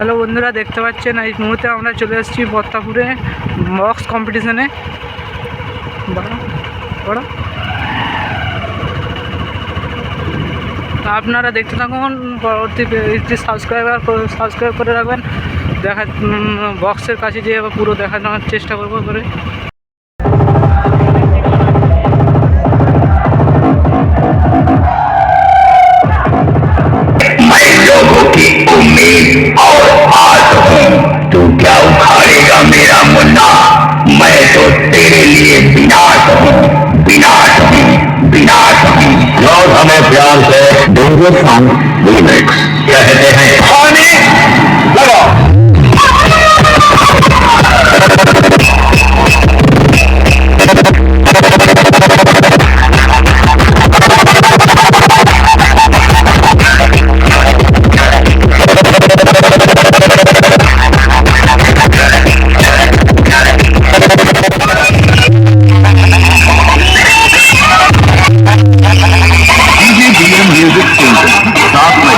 Hello বন্ধুরা, দেখতে পাচ্ছেন এই মুহূর্তে আমরা চলে এসেছি বত্তাপুরে বক্স কম্পিটিশনে আপনারা দেখতে থাকুন, পরবর্তী সাবস্ক্রাইবার সাবস্ক্রাইব করে রাখবেন। দেখা বক্সের কাছে যেয়ে পুরো দেখানোর চেষ্টা করব করে क्या उखाड़ेगा मेरा मुन्ना। मैं तो तेरे लिए विनाश हूँ विनाश हूँ विनाश हूँ। लोग हमें प्यार से डेंजर सॉन्ग रिमिक्स Stop